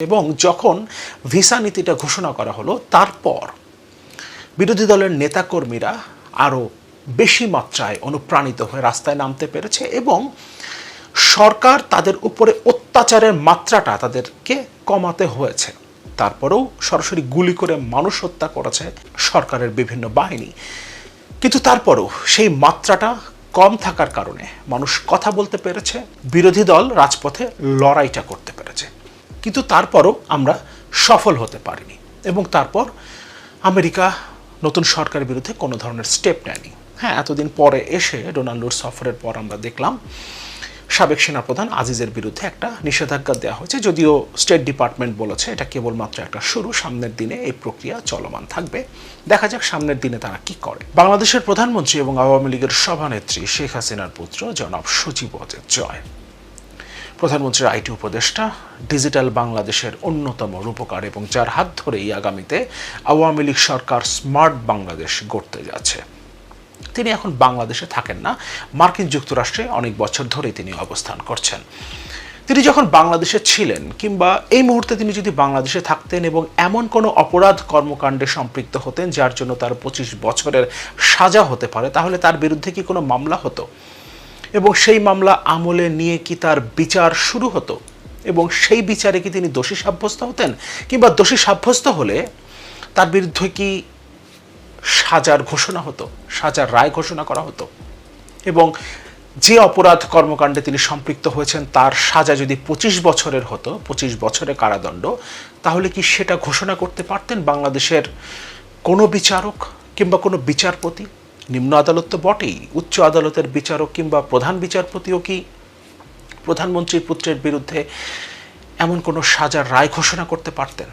এবং যখন ভিসা নীতিটা ঘোষণা করা হলো, তারপর বিরোধী দলের নেতাকর্মীরা আরও বেশি মাত্রায় অনুপ্রাণিত হয়ে রাস্তায় নামতে পেরেছে এবং সরকার তাদের উপরে অত্যাচারের মাত্রাটা তাদেরকে কমাতে হয়েছে। তারপরেও সরাসরি গুলি করে মানুষ হত্যা করেছে সরকারের বিভিন্ন বাহিনী। কিন্তু তারপরও সেই মাত্রাটা কম থাকার কারণে মানুষ কথা বলতে পেরেছে, বিরোধী দল রাজপথে লড়াইটা করতে পেরেছে। কিন্তু তারপরও আমরা সফল হতে পারিনি। এবং তারপর আমেরিকা নতুন সরকারের বিরুদ্ধে কোনো ধরনের স্টেপ নেয়নি। হ্যাঁ এতদিন পরে এসে ডোনাল্ডোর সফরের পর আমরা দেখলাম, সাবেক সেনাপ্রধান আজিজের বিরুদ্ধে একটা নিষেধাজ্ঞা দেওয়া হয়েছে, যদিও স্টেট ডিপার্টমেন্ট বলেছে এটা কেবলমাত্র একটা শুরু, সামনের দিনে এই প্রক্রিয়া চলমান থাকবে। দেখা যাক সামনের দিনে তারা কি করে। বাংলাদেশের প্রধানমন্ত্রী এবং আওয়ামী লীগের সভানেত্রী শেখ হাসিনার পুত্র জনাব সচিব জয়। প্রধানমন্ত্রীর আইটি উপদেষ্টা, ডিজিটাল বাংলাদেশের অন্যতম রূপকার এবং যার হাত ধরেই আগামীতে আওয়ামী লীগ সরকার স্মার্ট বাংলাদেশ গড়তে যাচ্ছে। তিনি এখন বাংলাদেশে থাকেন না, মার্কিন যুক্তরাষ্ট্রে অনেক বছর ধরেই তিনি অবস্থান করছেন। তিনি যখন বাংলাদেশে ছিলেন কিংবা এই মুহূর্তে তিনি যদি বাংলাদেশে থাকতেন এবং এমন কোনো অপরাধ কর্মকাণ্ডে সম্পৃক্ত হতেন যার জন্য তার পঁচিশ বছরের সাজা হতে পারে, তাহলে তার বিরুদ্ধে কি কোনো মামলা হতো? এবং সেই মামলা আমলে নিয়ে কি তার বিচার শুরু হতো? এবং সেই বিচারে কি তিনি দোষী সাব্যস্ত হতেন? কিংবা দোষী সাব্যস্ত হলে তার বিরুদ্ধে কি সাজার ঘোষণা হতো? সাজার রায় ঘোষণা করা হতো? এবং যে অপরাধ কর্মকাণ্ডে তিনি সম্পৃক্ত হয়েছেন, তার সাজা যদি পঁচিশ বছরের হতো, পঁচিশ বছরের কারাদণ্ড, তাহলে কি সেটা ঘোষণা করতে পারতেন বাংলাদেশের কোনো বিচারক কিংবা কোনো বিচারপতি? নিম্ন আদালত তো বটেই। উচ্চ আদালতের বিচারক কিংবা প্রধান বিচারপতিও কি প্রধানমন্ত্রীর পুত্রের বিরুদ্ধে এমন কোনো সাজার রায় ঘোষণা করতে পারতেন?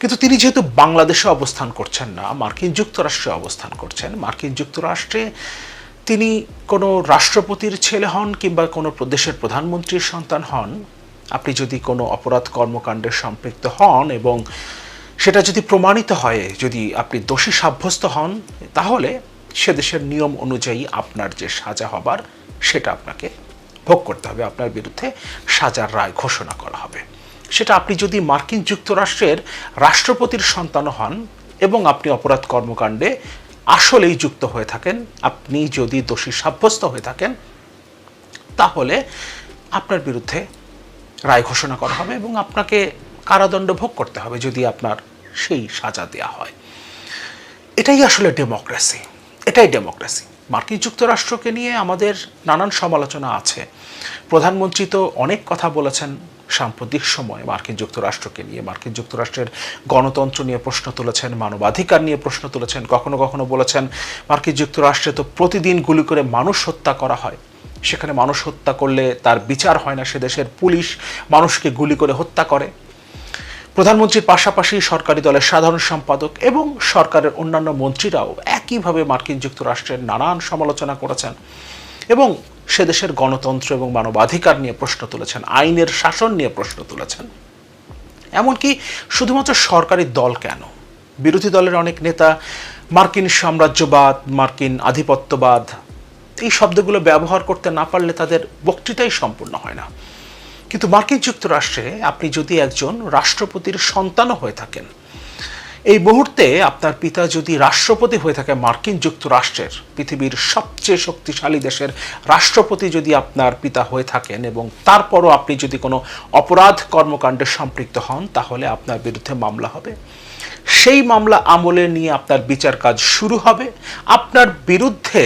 কিন্তু তিনি যেহেতু বাংলাদেশে অবস্থান করছেন না, মার্কিন যুক্তরাষ্ট্রে অবস্থান করছেন, মার্কিন যুক্তরাষ্ট্রে তিনি কোনো রাষ্ট্রপতির ছেলে হন কিংবা কোনো প্রদেশের প্রধানমন্ত্রীর সন্তান হন, আপনি যদি কোনো অপরাধ কর্মকাণ্ডে সম্পৃক্ত হন এবং সেটা যদি প্রমাণিত হয়, যদি আপনি দোষী সাব্যস্ত হন, তাহলে সে দেশের নিয়ম অনুযায়ী আপনার যে সাজা হবার, সেটা আপনাকে ভোগ করতে হবে। আপনার বিরুদ্ধে সাজার রায় ঘোষণা করা হবে। সেটা আপনি যদি মার্কিন যুক্তরাষ্ট্রের রাষ্ট্রপতির সন্তান হন এবং আপনি অপরাধ কর্মকাণ্ডে আসলেই যুক্ত হয়ে থাকেন, আপনি যদি দোষী সাব্যস্ত হয়ে থাকেন, তাহলে আপনার বিরুদ্ধে রায় ঘোষণা করা হবে এবং আপনাকে কারাদণ্ড ভোগ করতে হবে যদি আপনার সেই সাজা দেওয়া হয়। এটাই আসলে ডেমোক্রেসি। এটাই ডেমোক্রেসি মার্কিন যুক্তরাষ্ট্রকে নিয়ে আমাদের নানান সমালোচনা আছে। প্রধানমন্ত্রী তো অনেক কথা বলেছেন সাম্প্রতিক সময় মার্কিন যুক্তরাষ্ট্রকে নিয়ে। মার্কিন যুক্তরাষ্ট্রের গণতন্ত্র নিয়ে প্রশ্ন তুলেছেন, মানবাধিকার নিয়ে প্রশ্ন তুলেছেন, কখনো কখনো বলেছেন, মার্কিন যুক্তরাষ্ট্রে তো প্রতিদিন গুলি করে মানুষ হত্যা করা হয়। সেখানে মানুষ হত্যা করলে তার বিচার হয় না, সে দেশের পুলিশ মানুষকে গুলি করে হত্যা করে। প্রধানমন্ত্রীর পাশাপাশি সরকারি দলের সাধারণ সম্পাদক এবং সরকারের অন্যান্য মন্ত্রীরাও একইভাবে মার্কিন যুক্তরাষ্ট্রের নানান সমালোচনা করেছেন এবং সে দেশের গণতন্ত্র এবং মানবাধিকার নিয়ে প্রশ্ন তুলেছেন, আইনের শাসন নিয়ে প্রশ্ন তুলেছেন। এমনকি শুধুমাত্র সরকারি দল কেন? বিরোধী দলের অনেক নেতা, মার্কিন সাম্রাজ্যবাদ, মার্কিন আধিপত্যবাদ, এই শব্দগুলো ব্যবহার করতে না পারলে তাদের বক্তৃতাই সম্পূর্ণ হয় না। কিন্তু মার্কিন যুক্তরাষ্ট্রে আপনি যদি একজন রাষ্ট্রপতির সন্তানও হয়ে থাকেন, এই মুহূর্তে আপনার পিতা যদি রাষ্ট্রপতি হয়ে থাকে মার্কিন যুক্তরাষ্ট্রের, পৃথিবীর সবচেয়ে শক্তিশালী দেশের রাষ্ট্রপতি যদি আপনার পিতা হয়ে থাকেন এবং তারপরও আপনি যদি কোনো অপরাধ কর্মকাণ্ডে সম্পৃক্ত হন, তাহলে আপনার বিরুদ্ধে মামলা হবে। সেই মামলা আমলে নিয়ে আপনার বিচার কাজ শুরু হবে। আপনার বিরুদ্ধে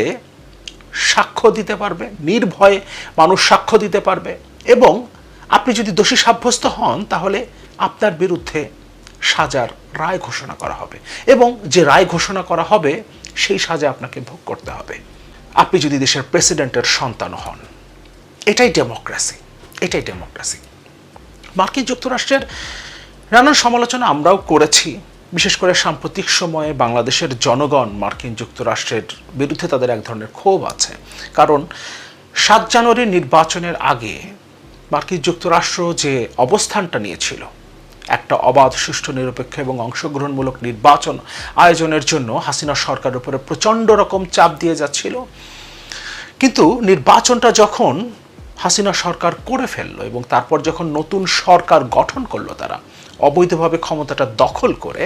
সাক্ষ্য দিতে পারবে, নির্ভয়ে মানুষ সাক্ষ্য দিতে পারবে এবং আপনি যদি দোষী সাব্যস্ত হন, তাহলে আপনার বিরুদ্ধে সাজার রায় ঘোষণা করা হবে। এবং যে রায় ঘোষণা করা হবে, সেই সাজা আপনাকে ভোগ করতে হবে। আপনি যদি দেশের প্রেসিডেন্টের সন্তান হন, এটাই ডেমোক্রেসি এটাই ডেমোক্রেসি। মার্কিন যুক্তরাষ্ট্রের নানান সমালোচনা আমরাও করেছি, বিশেষ করে সাম্প্রতিক সময়ে বাংলাদেশের জনগণ মার্কিন যুক্তরাষ্ট্রের বিরুদ্ধে তাদের এক ধরনের ক্ষোভ আছে। কারণ সাত জানুয়ারির নির্বাচনের আগে মার্কিন যুক্তরাষ্ট্র যে অবস্থানটা নিয়েছিল, একটা অবাধ, সুষ্ঠু, নিরপেক্ষ এবং অংশগ্রহণমূলক নির্বাচন আয়োজনের জন্য হাসিনা সরকারের উপরে প্রচণ্ড রকম চাপ দিয়ে যাচ্ছিল। কিন্তু নির্বাচনটা যখন হাসিনা সরকার করে ফেলল এবং তারপর যখন নতুন সরকার গঠন করল তারা, অবৈধভাবে ক্ষমতাটা দখল করে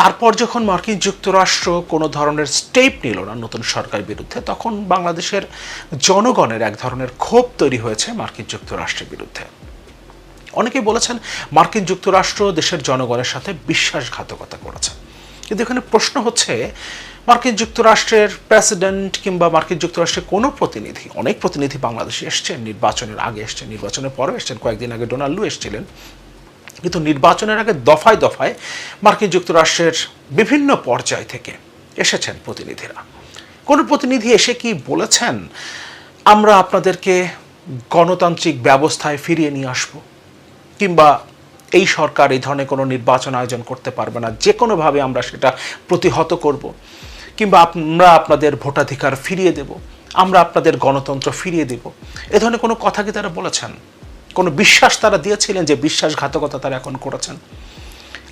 তারপর যখন মার্কিন যুক্তরাষ্ট্র কোনো ধরনের স্টেপ নিল না নতুন সরকার বিরুদ্ধে, তখন বাংলাদেশের জনগণের এক ধরনের ক্ষোভ তৈরি হয়েছে মার্কিন যুক্তরাষ্ট্রের বিরুদ্ধে। অনেকেই বলেছেন মার্কিন যুক্তরাষ্ট্র দেশের জনগণের সাথে বিশ্বাসঘাতকতা করেছে। কিন্তু এখানে প্রশ্ন হচ্ছে, মার্কিন যুক্তরাষ্ট্রের প্রেসিডেন্ট কিংবা মার্কিন যুক্তরাষ্ট্রের কোনো প্রতিনিধি, অনেক প্রতিনিধি বাংলাদেশে এসছেন, নির্বাচনের আগে এসছেন, নির্বাচনের পরে এসছেন, কয়েকদিন আগে ডোনাল্ডু এসেছিলেন কিন্তু নির্বাচনের আগে দফায় দফায় মার্কিন যুক্তরাষ্ট্রের বিভিন্ন পর্যায় থেকে এসেছেন প্রতিনিধিরা। কোনো প্রতিনিধি এসে কি বলেছেন? আমরা আপনাদেরকে গণতান্ত্রিক ব্যবস্থায় ফিরিয়ে নিয়ে আসব। কিংবা এই সরকার এই ধরনের কোনো নির্বাচন আয়োজন করতে পারবে না, যে কোনোভাবে আমরা সেটা প্রতিহত করব। কিংবা আমরা আপনাদের ভোটাধিকার ফিরিয়ে দেব, আমরা আপনাদের গণতন্ত্র ফিরিয়ে দেব। এ ধরনের কোনো কথা কি তারা বলেছেন? কোনো বিশ্বাস তারা দিয়েছিলেন যে বিশ্বাসঘাতকতা তারা এখন করেছেন।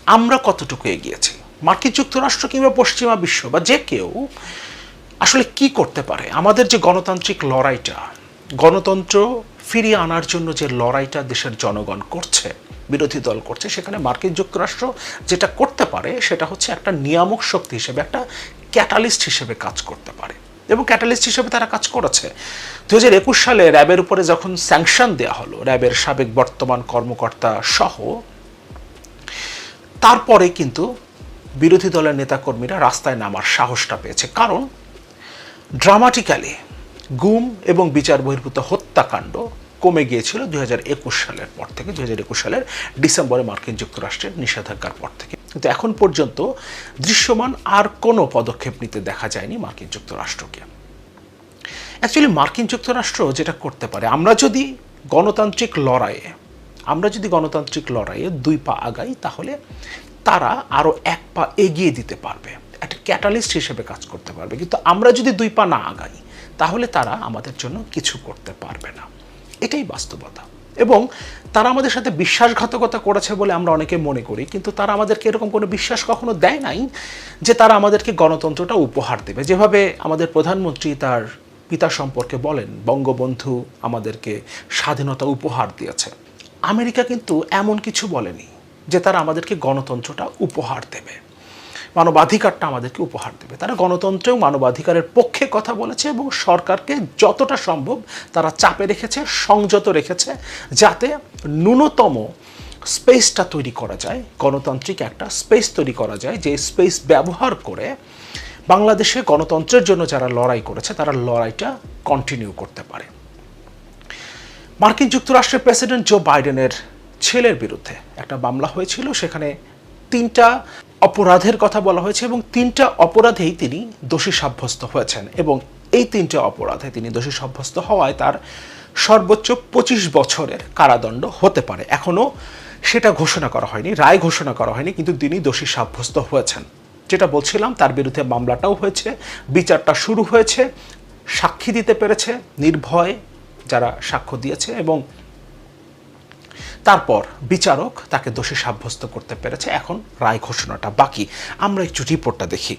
আমরা কতটুকু এগিয়েছি? মার্কিন যুক্তরাষ্ট্র কিংবা পশ্চিমা বিশ্ব বা যে কেউ আসলে কি করতে পারে? আমাদের যে গণতান্ত্রিক লড়াইটা, গণতন্ত্র ফিরিয়ে আনার জন্য যে লড়াইটা দেশের জনগণ করছে, বিরোধী দল করছে, সেখানে মার্কিন যুক্তরাষ্ট্র যেটা করতে পারে সেটা হচ্ছে একটা নিয়ামক শক্তি হিসেবে, একটা ক্যাটালিস্ট হিসেবে কাজ করতে পারে। এবং ক্যাটালিস্ট হিসেবে তারা কাজ করেছে। দু হাজার একুশ সালে র্যাবের উপরে যখন স্যাংশন দেওয়া হলো, র্যাবের সাবেক বর্তমান কর্মকর্তা সহ, তারপরে কিন্তু বিরোধী দলের নেতাকর্মীরা রাস্তায় নামার সাহসটা পেয়েছে। কারণ ড্রামাটিক্যালি গুম এবং বিচার বহির্ভূত হত্যাকাণ্ড কমে গিয়েছিল দুই হাজার একুশ সালের পর থেকে। দুই হাজার একুশ সালের ডিসেম্বরে মার্কিন যুক্তরাষ্ট্রের নিষেধাজ্ঞার পর থেকে। কিন্তু এখন পর্যন্ত দৃশ্যমান আর কোনো পদক্ষেপ নিতে দেখা যায়নি মার্কিন যুক্তরাষ্ট্রকে। অ্যাকচুয়ালি মার্কিন যুক্তরাষ্ট্র যেটা করতে পারে, আমরা যদি গণতান্ত্রিক লড়াইয়ে, আমরা যদি গণতান্ত্রিক লড়াইয়ে দুই পা আগাই, তাহলে তারা আরও এক পা এগিয়ে দিতে পারবে। একটা ক্যাটালিস্ট হিসেবে কাজ করতে পারবে। কিন্তু আমরা যদি দুই পা না আগাই, তাহলে তারা আমাদের জন্য কিছু করতে পারবে না। এটাই বাস্তবতা। এবং তারা আমাদের সাথে বিশ্বাসঘাতকতা করেছে বলে আমরা অনেকে মনে করি, কিন্তু তারা আমাদেরকে এরকম কোনো বিশ্বাস কখনো দেয় নাই যে তারা আমাদেরকে গণতন্ত্রটা উপহার দেবে। যেভাবে আমাদের প্রধানমন্ত্রী তার পিতা সম্পর্কে বলেন, বঙ্গবন্ধু আমাদেরকে স্বাধীনতা উপহার দিয়েছে। আমেরিকা কিন্তু এমন কিছু বলেনি যে তারা আমাদেরকে গণতন্ত্রটা উপহার দেবে। মানবাধিকারটা আমাদেরকে উপহার দেবে। তারা গণতন্ত্রেও মানবাধিকারের পক্ষে কথা বলেছে এবং সরকারকে যতটা সম্ভব তারা চাপে রেখেছে, সংযত রেখেছে, যাতে ন্যূনতম স্পেসটা তৈরি করা যায়, গণতান্ত্রিক একটা স্পেস তৈরি করা যায়, যে স্পেস ব্যবহার করে বাংলাদেশে গণতন্ত্রের জন্য যারা লড়াই করেছে, তারা লড়াইটা কন্টিনিউ করতে পারে। মার্কিন যুক্তরাষ্ট্রের প্রেসিডেন্ট জো বাইডেনের ছেলের বিরুদ্ধে একটা মামলা হয়েছিল, সেখানে তিনটা অপরাধের কথা বলা হয়েছে এবং তিনটা অপরাধেই তিনি দোষী সাব্যস্ত হয়েছেন এবং এই তিনটা অপরাধে তিনি দোষী সাব্যস্ত হওয়ায় তার সর্বোচ্চ পঁচিশ বছরের কারাদণ্ড হতে পারে। এখনও সেটা ঘোষণা করা হয়নি, রায় ঘোষণা করা হয়নি, কিন্তু তিনি দোষী সাব্যস্ত হয়েছেন। যেটা বলছিলাম, তার বিরুদ্ধে মামলাটাও হয়েছে, বিচারটা শুরু হয়েছে, সাক্ষী দিতে পেরেছে, নির্ভয়ে যারা সাক্ষ্য দিয়েছে এবং তারপর বিচারক তাকে দোষী সাব্যস্ত করতে পেরেছে। এখন রায় ঘোষণাটা বাকি। আমরা একটু রিপোর্টটা দেখি।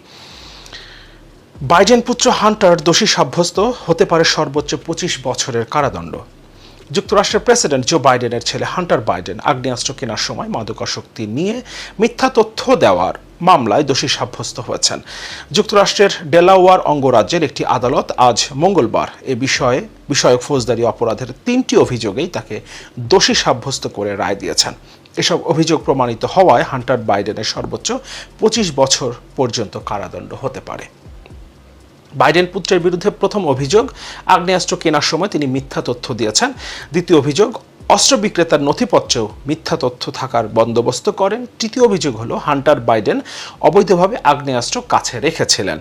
বাইডেন পুত্র হান্টার দোষী সাব্যস্ত হতে পারে সর্বোচ্চ পঁচিশ বছরের কারাদণ্ড। যুক্তরাষ্ট্রের প্রেসিডেন্ট জো বাইডেনের ছেলে হান্টার বাইডেন আগ্নেয়াস্ত্র কেনার সময় মাদকাসক্তি নিয়ে মিথ্যা তথ্য দেওয়ার মামলায় দোষী সাব্যস্ত হয়েছেন। যুক্তরাষ্ট্রের ডেলাওয়ার অঙ্গরাজ্যের একটি আদালত আজ মঙ্গলবার এ বিষয়ে বিষয়ক ফৌজদারি অপরাধের তিনটি অভিযোগেই তাকে দোষী সাব্যস্ত করে রায় দিয়েছেন। এসব অভিযোগ প্রমাণিত হওয়ায় হান্টার বাইডেনের সর্বোচ্চ পঁচিশ বছর পর্যন্ত কারাদণ্ড হতে পারে। বাইডেন পুত্রের বিরুদ্ধে প্রথম অভিযোগ, আগ্নেয়াস্ত্র কেনার সময় তিনি মিথ্যা তথ্য দিয়েছেন। দ্বিতীয় অভিযোগ অস্ত্র বিক্রেতার নথিপত্রেও মিথ্যা তথ্য থাকার বন্দোবস্ত করেন। তৃতীয় অভিযোগ হলো, হান্টার বাইডেন অবৈধভাবে আগ্নেয়াস্ত্র কাছে রেখেছিলেন।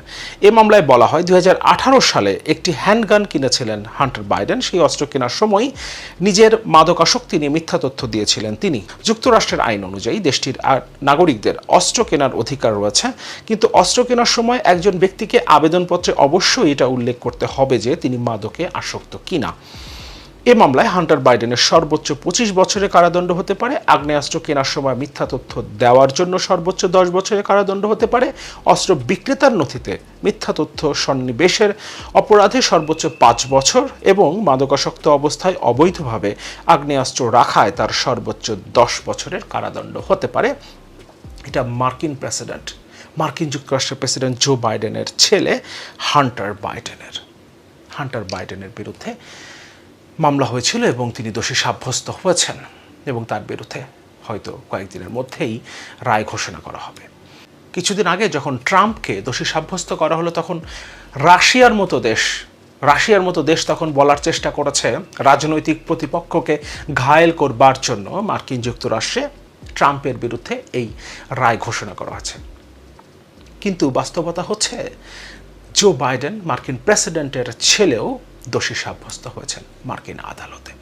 এ মামলায় বলা হয় দু হাজার আঠারো সালে একটি হ্যান্ডগান কিনেছিলেন হান্টার বাইডেন। সেই অস্ত্র কেনার সময় নিজের মাদকাসক্তি নিয়ে মিথ্যা তথ্য দিয়েছিলেন তিনি। যুক্তরাষ্ট্রের আইন অনুযায়ী দেশটির নাগরিকদের অস্ত্র কেনার অধিকার রয়েছে। কিন্তু অস্ত্র কেনার সময় একজন ব্যক্তিকে আবেদনপত্রে অবশ্যই এটা উল্লেখ করতে হবে যে তিনি মাদকে আসক্ত কিনা। এ মামলায় হান্টার বাইডেনের সর্বোচ্চ পঁচিশ বছরের কারাদণ্ড হতে পারে। আগ্নেয়াস্ত্র কেনার সময় মিথ্যা তথ্য দেওয়ার জন্য সর্বোচ্চ দশ বছরের কারাদণ্ড হতে পারে। অস্ত্র বিক্রেতার নথিতে মিথ্যা তথ্য সন্নিবেশের অপরাধে সর্বোচ্চ পাঁচ বছর এবং মাদকাসক্ত অবস্থায় অবৈধভাবে আগ্নেয়াস্ত্র রাখায় তার সর্বোচ্চ দশ বছরের কারাদণ্ড হতে পারে। এটা মার্কিন প্রেসিডেন্ট, মার্কিন যুক্তরাষ্ট্রের প্রেসিডেন্ট জো বাইডেনের ছেলে হান্টার বাইডেনের হান্টার বাইডেনের বিরুদ্ধে মামলা হয়েছিল এবং তিনি দোষী সাব্যস্ত হয়েছেন এবং তার বিরুদ্ধে হয়তো কয়েকদিনের মধ্যেই রায় ঘোষণা করা হবে। কিছুদিন আগে যখন ট্রাম্পকে দোষী সাব্যস্ত করা হলো, তখন রাশিয়ার মতো দেশ, রাশিয়ার মতো দেশ তখন বলার চেষ্টা করেছে রাজনৈতিক প্রতিপক্ষকে ঘায়েল করবার জন্য। মার্কিন যুক্তরাষ্ট্রে ট্রাম্পের বিরুদ্ধে এই রায় ঘোষণা করা হয়েছে। কিন্তু বাস্তবতা হচ্ছে, জো বাইডেন, মার্কিন প্রেসিডেন্টের ছেলেও দোষী সাব্যস্ত হয়েছেন মার্কিন আদালতে।